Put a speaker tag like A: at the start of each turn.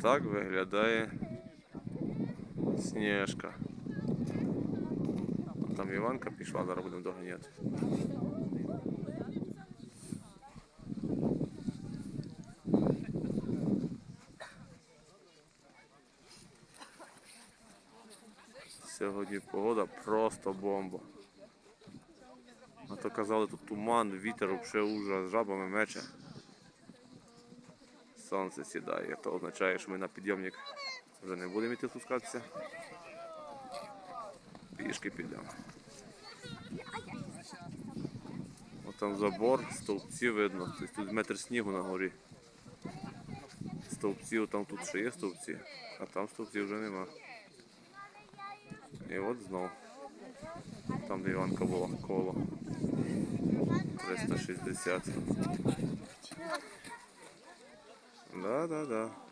A: Так виглядає Снежка. Там Іванка пішла, зараз будемо доганяти. Сьогодні погода просто бомба. А то казали, тут туман, вітер, взагалі ужас, жабами мече. Сонце сідає, то означає, що ми на підйомник вже не будемо йти спускатися. Пішки підемо. От там забор, стовпці видно. Тобто тут метр снігу на горі. Стовпці, там тут ще є стовпці, а там стовпців вже нема. І от знов. Там де Іванка була коло. 360. Да, да, да.